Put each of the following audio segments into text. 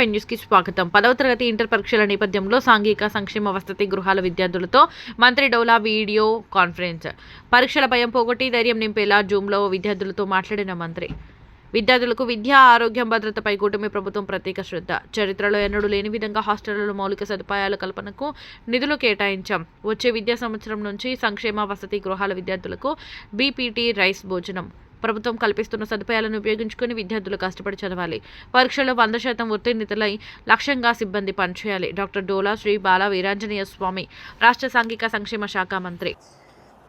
NFI న్యూస్కి స్వాగతం. పదవ తరగతి ఇంటర్ పరీక్షల నేపథ్యంలో సాంఘిక సంక్షేమ వసతి గృహాల విద్యార్థులతో మంత్రి డౌలా వీడియో కాన్ఫరెన్స్. పరీక్షల భయం పోగొట్టి ధైర్యం నింపేలా జూమ్లో విద్యార్థులతో మాట్లాడిన మంత్రి. విద్యార్థులకు విద్య ఆరోగ్యం భద్రతపై కూటమి ప్రభుత్వం ప్రత్యేక శ్రద్ధ. చరిత్రలో ఎన్నడూ లేని విధంగా హాస్టళ్ళలో మౌలిక సదుపాయాల కల్పనకు నిధులు కేటాయించాం. వచ్చే విద్యా సంవత్సరం నుంచి సంక్షేమ వసతి గృహాల విద్యార్థులకు బీపీటీ రైస్ భోజనం. ప్రభుత్వం కల్పిస్తున్న సదుపాయాలను ఉపయోగించుకుని విద్యార్థులు కష్టపడి చదవాలి. పరీక్షలో వంద శాతం ఉత్తీర్ణతలై లక్ష్యంగా సిబ్బంది పనిచేయాలి. డాక్టర్ డోలా శ్రీ బాల వీరాంజనేయ స్వామి రాష్ట్ర సాంఘిక సంక్షేమ శాఖ మంత్రి.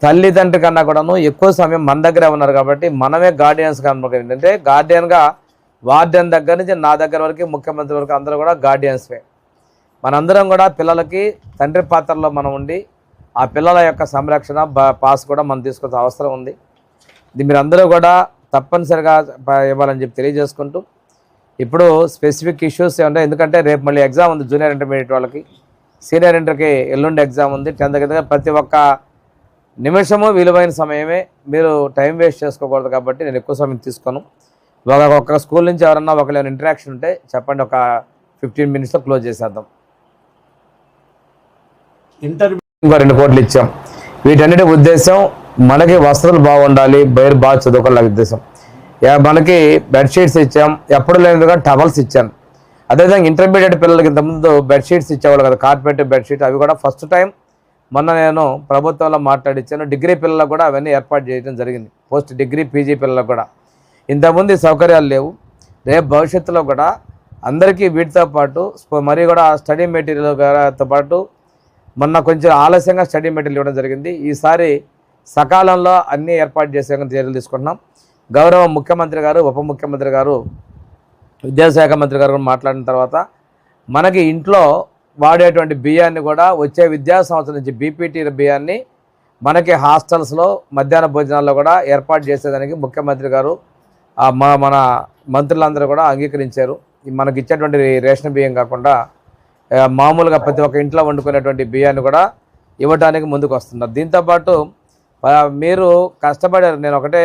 తల్లిదండ్రి కన్నా కూడాను ఎక్కువ సమయం మన దగ్గరే ఉన్నారు కాబట్టి మనమే గార్డియన్స్ కనుక ఏంటంటే గార్డియన్గా వార్డెన్ దగ్గర నుంచి నా దగ్గర వరకు ముఖ్యమంత్రి వరకు అందరూ కూడా గార్డియన్స్వే మనందరం కూడా పిల్లలకి తండ్రి పాత్రలో మనం ఉండి ఆ పిల్లల యొక్క సంరక్షణ పాస్ కూడా మనం తీసుకోవాల్సిన అవసరం ఉంది. ఇది మీరు అందరూ కూడా తప్పనిసరిగా ఇవ్వాలని చెప్పి తెలియజేసుకుంటూ ఇప్పుడు స్పెసిఫిక్ ఇష్యూస్ ఏమంటే ఎందుకంటే రేపు మళ్ళీ ఎగ్జామ్ ఉంది జూనియర్ ఇంటర్మీడియట్ వాళ్ళకి. సీనియర్ ఇంటర్కి ఎల్లుండి ఎగ్జామ్ ఉంది టెన్త్ కింద ప్రతి ఒక్క నిమిషము విలువైన సమయమే మీరు టైం వేస్ట్ చేసుకోకూడదు కాబట్టి నేను ఎక్కువ సమయం తీసుకోను. ఒక ఒక్క స్కూల్ నుంచి ఎవరన్నా ఒకళ్ళు ఇంటరాక్షన్ ఉంటే చెప్పండి ఒక ఫిఫ్టీన్ మినిట్స్లో క్లోజ్ చేసేద్దాం. ఇంటర్వ్యూ ఇంకో రెండు కోట్లు ఇచ్చాం. వీటన్నిటి ఉద్దేశం మనకి వస్త్రాలు బాగుండాలి బయట బాగా చదువుకోవాలి ఉద్దేశం. యా, మనకి బెడ్షీట్స్ ఇచ్చాం ఎప్పుడు లేనిదిగా టవల్స్ ఇచ్చాను అదేవిధంగా ఇంటర్మీడియట్ పిల్లలకి ఇంతకుముందు బెడ్షీట్స్ ఇచ్చేవాళ్ళు కదా కార్పెట్ బెడ్షీట్ అవి కూడా ఫస్ట్ టైం మొన్న నేను ప్రభుత్వంలో మాట్లాడిచ్చాను. డిగ్రీ పిల్లలకు కూడా అవన్నీ ఏర్పాటు చేయడం జరిగింది. పోస్ట్ డిగ్రీ పీజీ పిల్లలకు కూడా. ఇంతకుముందు సౌకర్యాలు లేవు. రేపు భవిష్యత్తులో కూడా అందరికీ వీటితో పాటు మరి కూడా స్టడీ మెటీరియల్తో పాటు మొన్న కొంచెం ఆలస్యంగా స్టడీ మెటీరియల్ ఇవ్వడం జరిగింది. ఈసారి సకాలంలో అన్నీ ఏర్పాటు చేసే చర్యలు తీసుకుంటున్నాం. గౌరవ ముఖ్యమంత్రి గారు ఉప ముఖ్యమంత్రి గారు విద్యాశాఖ మంత్రి గారు కూడా మాట్లాడిన తర్వాత మనకి ఇంట్లో వాడేటువంటి బియ్యాన్ని కూడా వచ్చే విద్యా సంవత్సరం నుంచి బీపీటీ బియ్యాన్ని మనకి హాస్టల్స్లో మధ్యాహ్న భోజనాల్లో కూడా ఏర్పాటు చేసేదానికి ముఖ్యమంత్రి గారు మన మన మంత్రులందరూ కూడా అంగీకరించారు. మనకి ఇచ్చేటువంటి రేషన్ బియ్యం కాకుండా మామూలుగా ప్రతి ఒక్క ఇంట్లో వండుకునేటువంటి బియ్యాన్ని కూడా ఇవ్వడానికి ముందుకు వస్తున్నారు. దీంతోపాటు మీరు కష్టపడారు. నేను ఒకటే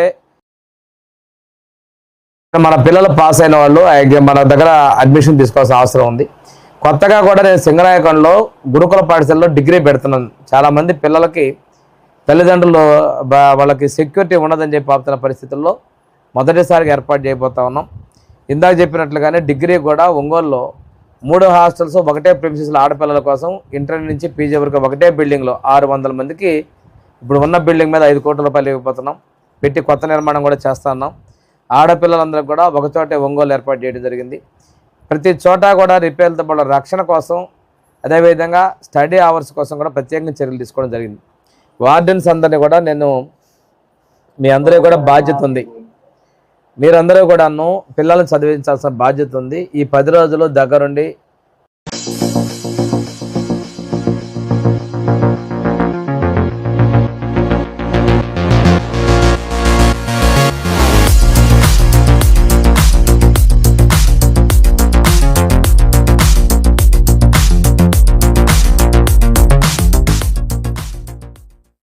మన పిల్లలు పాస్ అయిన వాళ్ళు ఆ మన దగ్గర అడ్మిషన్ తీసుకోవాల్సిన అవసరం ఉంది. కొత్తగా కూడా నేను సింగనాయకంలో గురుకుల పాఠశాలలో డిగ్రీ పెడుతున్నాను. చాలామంది పిల్లలకి తల్లిదండ్రులు వాళ్ళకి సెక్యూరిటీ ఉండదని చెప్పి ఆపుతున్న పరిస్థితుల్లో మొదటిసారిగా ఏర్పాటు చేయబోతా ఉన్నాం. ఇందాక చెప్పినట్లుగానే డిగ్రీ కూడా ఒంగోలులో మూడు హాస్టల్స్ ఒకటే ప్రిన్సిస్లో ఆడపిల్లల కోసం ఇంటర్ నుంచి పీజీ వరకు ఒకటే బిల్డింగ్లో ఆరు వందల మందికి ఇప్పుడు ఉన్న బిల్డింగ్ మీద ఐదు కోట్ల రూపాయలు ఇవ్వబోతున్నాం. పెట్టి కొత్త నిర్మాణం కూడా చేస్తా ఉన్నాం. ఆడపిల్లలందరూ కూడా ఒకచోటే ఒంగోలు ఏర్పాటు చేయడం జరిగింది. ప్రతి చోట కూడా రిపేర్లతో పాటు రక్షణ కోసం అదేవిధంగా స్టడీ అవర్స్ కోసం కూడా ప్రత్యేకంగా చర్యలు తీసుకోవడం జరిగింది. వార్డెన్స్ అందరినీ కూడా నేను మీ అందరూ కూడా బాధ్యత ఉంది. మీరందరూ కూడాను పిల్లల్ని చదివించాల్సిన బాధ్యత ఉంది. ఈ పది రోజులు దగ్గరుండి